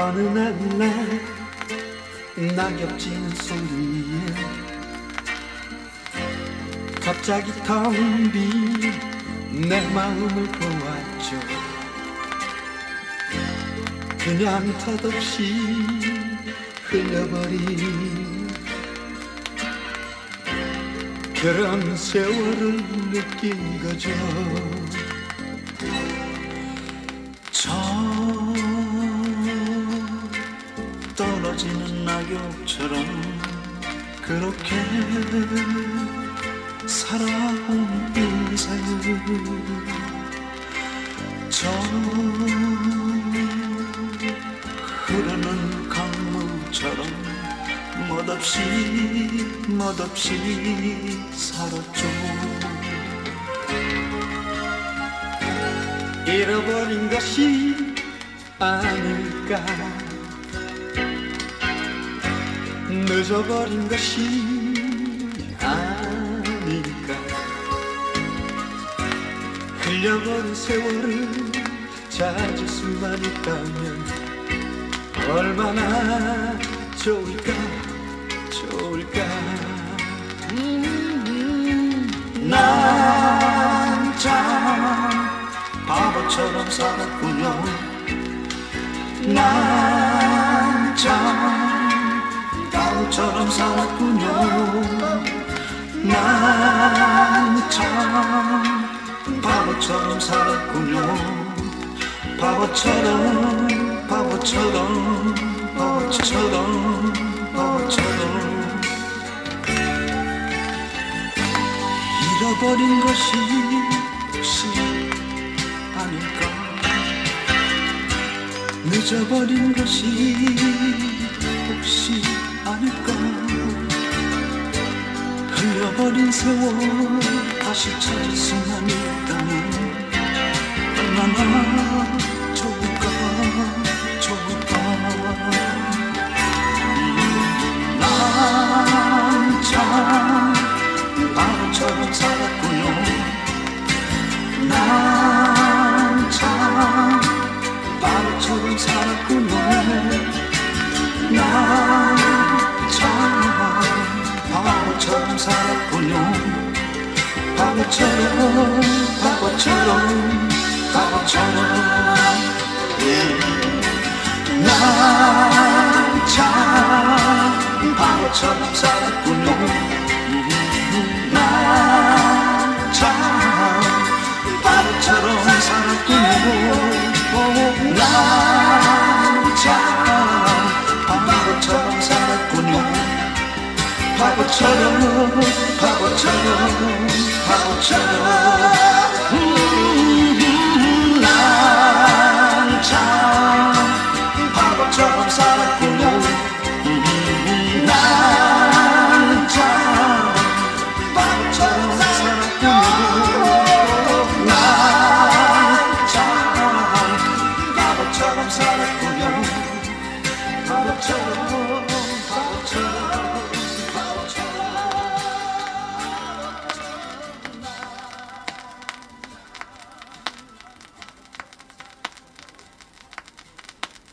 어느 날날 낙엽 지는 소리에 갑자기 텅 빈 내 마음을 보았죠. 그냥 탓없이 흘려버린 그런 세월을 느낀 거죠 떨어지는 낙엽처럼 그렇게 살아온 인생 저 흐르는 강물처럼 멋없이 멋없이 살았죠. 잃어버린 것이 아닐까 늦어버린 것이 아닐까. 흘려버린 세월을 찾을 수만 있다면 얼마나 좋을까 좋을까. 난 참 바보처럼 살았군요 난참 바보처럼 살았군요. 난 참 바보처럼 살았군요. 바보처럼 바보처럼 바보처럼 바보처럼. 잃어버린 것이 혹시 아닐까? 늦어버린 것이 혹시 아닐까 버린 세월 다시 찾을 수만 있다면 얼마나 바보처럼 바보처럼 바보처럼 난참 바보처럼 살았군요 난참 바보처럼 살았군요 난참 바보처럼 살았군요. 바보처럼 바보처럼 trouble.